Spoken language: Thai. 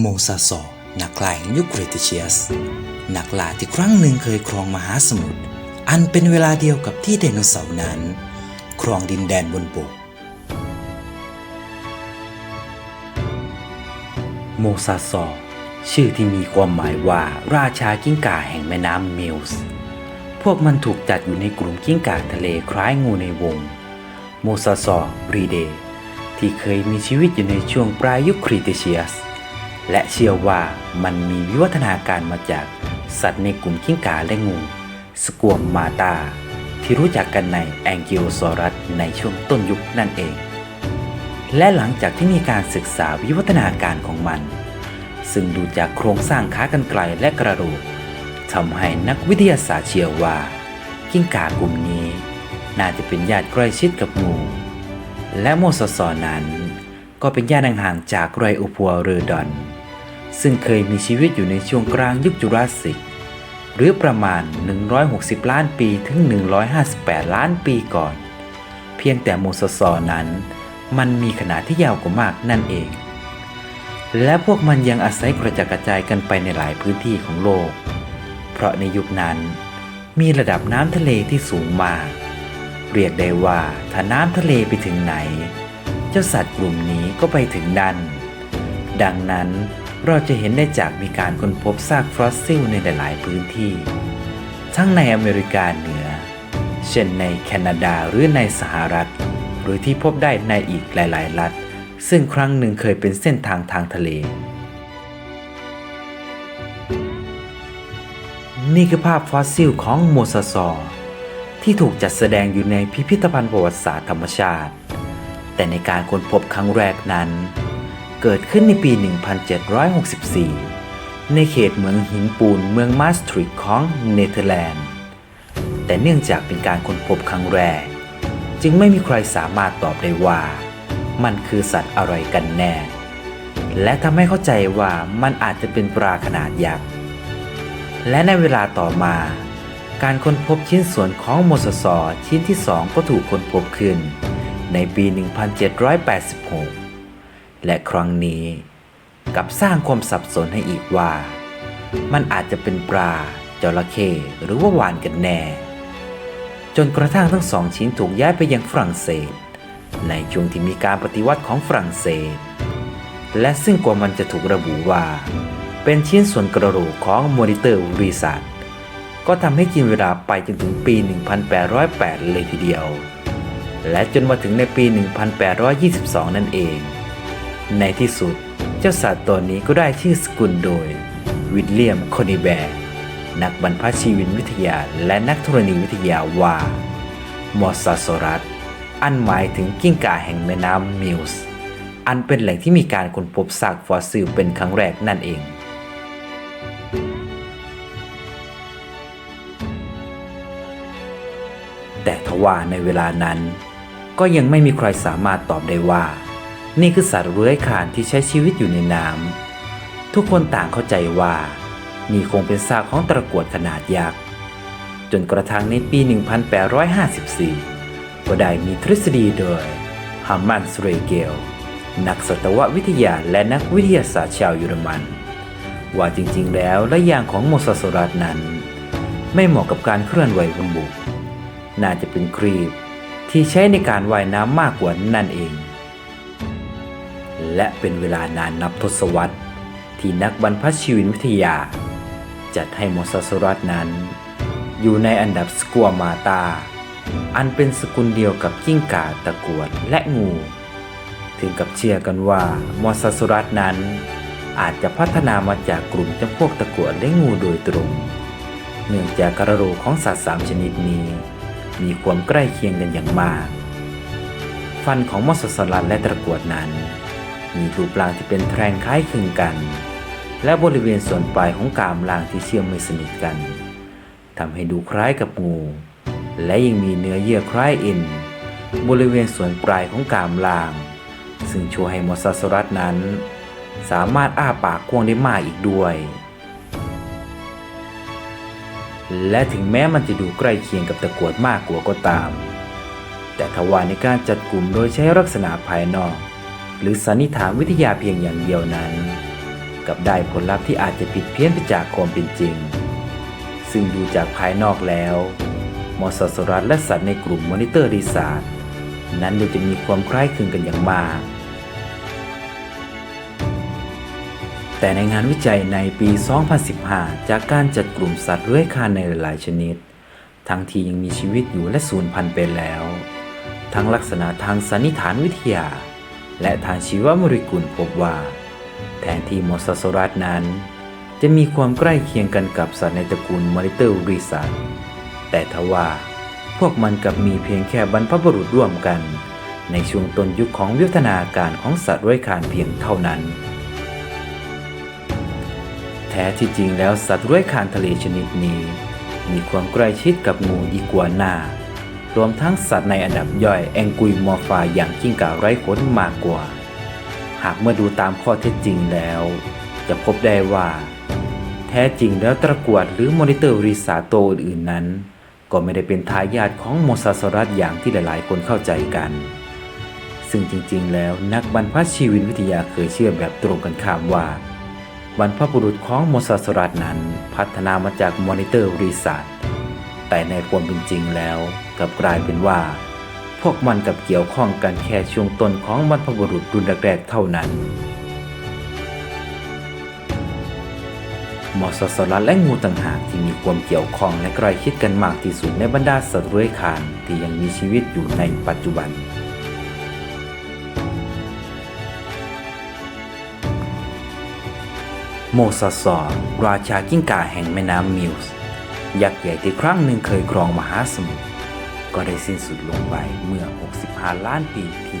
โมซาซอร์นักล่าแห่งยุคเครติเชียส นักล่าที่ครั้งหนึ่งเคยครองมหาสมุทรอันเป็นเวลาเดียวกับที่ไดโนเสาร์นั้น ครองดินแดนบนบก โมซาซอร์ชื่อที่มีความหมายว่าราชากิ้งก่าแห่งแม่น้ำมิลส์ พวกมันถูกจัดอยู่ในกลุ่มกิ้งก่าทะเลคล้ายงูในวง โมซาซอร์รีเดที่เคยมีชีวิตอยู่ในช่วงปลายยุคครีเทเชียส และเชื่อว่ามันมีวิวัฒนาการมาจากสัตว์ในกลุ่มกิ้งก่าและงู สกวมมาตา ที่รู้จักกันในแองกิโอซอรัสในช่วงต้นยุคนั่นเอง และหลังจากที่มีการศึกษาวิวัฒนาการของมัน ซึ่งดูจากโครงสร้างขากรรไกรและกระดูกทำให้นักวิทยาศาสตร์เชื่อว่า กิ้งก่ากลุ่มนี้ น่าจะเป็นญาติใกล้ชิดกับงู และโมซาซอร์นั้น ก็เป็นญาติห่างๆจากไรโอพัวเรอดอน ซึ่งเคยมีชีวิตอยู่ในช่วงกลางยุคจูราสสิก หรือประมาณ 160 ล้านปีถึง 158 ล้านปีก่อน เพียงแต่โมซซอร์นั้น มันมีขนาดที่ยาวกว่ามากนั่นเอง และพวกมันยังอาศัยกระจัดกระจายกันไปในหลายพื้นที่ของโลก เพราะในยุคนั้นมีระดับน้ำทะเลที่สูงมาก เรียกได้ว่าถ้าน้ำทะเลไปถึงไหน เจ้าสัตว์กลุ่มนี้ก็ไปถึงนั่นดังนั้น เราจะเห็นได้จากมีการค้นพบซากฟอสซิลในหลาย ๆ พื้นที่ ทั้งในอเมริกาเหนือ เช่นในแคนาดาหรือในสหรัฐ หรือที่พบได้ในอีกหลาย ๆ รัฐ ซึ่งครั้งหนึ่งเคยเป็นเส้นทางทางทะเล นี่คือภาพฟอสซิลของโมซาซอร์ที่ถูกจัดแสดงอยู่ในพิพิธภัณฑ์ประวัติศาสตร์ธรรมชาติ แต่ในการค้นพบครั้งแรกนั้น เกิดขึ้นในปี 1764 ในเขตเมืองหินปูนเมืองมาสตริกของเนเธอร์แลนด์ แต่เนื่องจากเป็นการค้นพบครั้งแรก จึงไม่มีใครสามารถตอบได้ว่า มันคือสัตว์อะไรกันแน่ และทำให้เข้าใจว่ามันอาจจะเป็นปลาขนาดยักษ์ และในเวลาต่อมาการค้นพบชิ้นส่วนของโมซาซอร์ชิ้นที่สองก็ถูกค้นพบขึ้น ในปี 1786 และครั้งนี้กับสร้างความสับสนให้อีกว่า มันอาจจะเป็นปลาจระเข้หรือว่าวานกันแน่ จนกระทั่งทั้งสองชิ้นถูกย้ายไปยังฝรั่งเศส ในช่วงที่มีการปฏิวัติของฝรั่งเศส และซึ่งกว่ามันจะถูกระบุว่า เป็นชิ้นส่วนกระโหลกของมอนิเตอร์รีสัตก็ทำให้กินเวลาไปจนถึงปี 1808 เลยทีเดียว และจนมาถึงในปี 1822 นั่นเอง ในที่สุดเจ้าสัตว์ตัวนี้ก็ได้ชื่อสกุลโดย วิลเลียมโคนิแบร์นักบรรพชีวินวิทยาและนักธรณีวิทยาว่ามอสซาโซรัสอันหมายถึงกิ้งก่าแห่งแม่น้ำมิลส์อันเป็นแหล่งที่มีการค้นพบซากฟอสซิลเป็นครั้งแรกนั่นเองแต่ทว่าในเวลานั้น ก็ยังไม่มีใครสามารถตอบได้ว่า นี่คือสัตว์เลื้อยคลานที่ใช้ชีวิตอยู่ในน้ำทุกคนต่างเข้าใจว่า นี่คงเป็นซากของตะกรวดขนาดยักษ์จนกระทั่งในปี 1854 ก็ได้มีทฤษฎีโดยฮัมมันสเรเกล นักสัตววิทยาและนักวิทยาศาสตร์ชาวเยอรมัน ว่าจริงๆ แล้วละยางของโมซาโซรัสนั้น ไม่เหมาะกับการเคลื่อนไหวบนบกน่าจะเป็นครีบที่ใช้ในการว่ายน้ำมากกว่านั่นเอง และเป็นเวลานานนับทศวรรษ ที่นักบรรพชีวินวิทยา จัดให้โมซาโซรัสนั้น อยู่ในอันดับสกัวมาตา อันเป็นสกุลเดียวกับกิ้งก่าตะกวดและงู ถึงกับเชื่อกันว่ามอสซาโซรัสนั้น อาจจะพัฒนามาจากกลุ่มจำพวกตะกวดและงูโดยตรง เนื่องจากกระโหลกของสัตว์สามชนิดนี้ มีความใกล้เคียงกันอย่างมากฟันของมอสซาโซรัสและตะกวดนั้น มีรูปร่างที่เป็นแทงคล้ายคลึงกัน และบริเวณส่วนปลายของกามล่างที่เชื่อมไม่สนิทกันทำให้ดูคล้ายกับงู และยังมีเนื้อเยื่อคล้ายเอ็นบริเวณส่วนปลายของกามล่าง ซึ่งช่วยให้มอสซาโซรัสนั้น สามารถอ้าปากกว้างได้มากอีกด้วย และถึงแม้มันจะดูใกล้เคียงกับตะกรวดมากกว่าก็ตาม แต่ทว่าในการจัดกลุ่มโดยใช้ลักษณะภายนอก หรือสันนิษฐานวิทยาเพียงอย่างเดียวนั้น กับได้ผลลัพธ์ที่อาจจะผิดเพี้ยนไปจากความเป็นจริง ซึ่งดูจากภายนอกแล้วมอสสรัสและสัตว์ในกลุ่มมอนิเตอร์รีสาร์นั้นดูจะมีความคล้ายคลึงกันอย่างมาก แต่ในงานวิจัยในปี 2015 จากการจัดกลุ่มสัตว์เลื้อยคลานในหลายชนิด ทั้งที่ยังมีชีวิตอยู่และสูญพันธุ์ไปแล้ว ทั้งลักษณะทางสันนิษฐานวิทยา และทางชีวโมเลกุลพบว่า แทนที่มอสซอรัสนั้น จะมีความใกล้เคียงกันกับสัตว์ในตระกูลมอนิเตอร์รีสัตแต่ทว่าพวกมันกับมีเพียงแค่บรรพบุรุษร่วมกัน ในช่วงต้นยุคของวิวัฒนาการของสัตว์เลื้อยคานเพียงเท่านั้น แท้ที่จริงแล้วสัตว์เลื้อยคานทะเลชนิดนี้ มีความใกล้ชิดกับงูอีกัวนา รวมทั้งสัตว์ในอันดับย่อยแองกุยมอร์ฟาอย่างกิ้งก่าไร้ขนมากกว่า หากเมื่อดูตามข้อเท็จจริงแล้ว จะพบได้ว่า แท้จริงแล้วตะกวดหรือมอนิเตอร์รีสาโตวอื่นๆนั้น ก็ไม่ได้เป็นทายาทของโมซาซอรัสอย่างที่หลายๆ คนเข้าใจกัน ซึ่งจริงๆ แล้วนักบรรพชีวินวิทยาเคยเชื่อแบบตรงกันข้ามว่าบรรพบุรุษของโมซาซอรัสนั้น พัฒนามาจากมอนิเตอร์รีสาร์ แต่ในความเป็นจริงแล้วกลับกลายเป็นว่า พวกมันกับเกี่ยวข้องกันแค่ช่วงต้นของบรรพบุรุษรุ่นแรกๆเท่านั้นมอสสลัดและงูต่างหากที่มีความเกี่ยวข้องและใกล้ชิดกันมากที่สุดในบรรดาสัตว์เลื้อยคลานที่ยังมีชีวิตอยู่ในปัจจุบัน โมซาซอร์ราชากิ้งก่าแห่งแม่น้ำมิลส์ ยักษ์ใหญ่ที่ครั้งหนึ่งเคยครองมหาสมุทรก็ได้สิ้นสุดลงไปเมื่อ 65 ล้านปีที่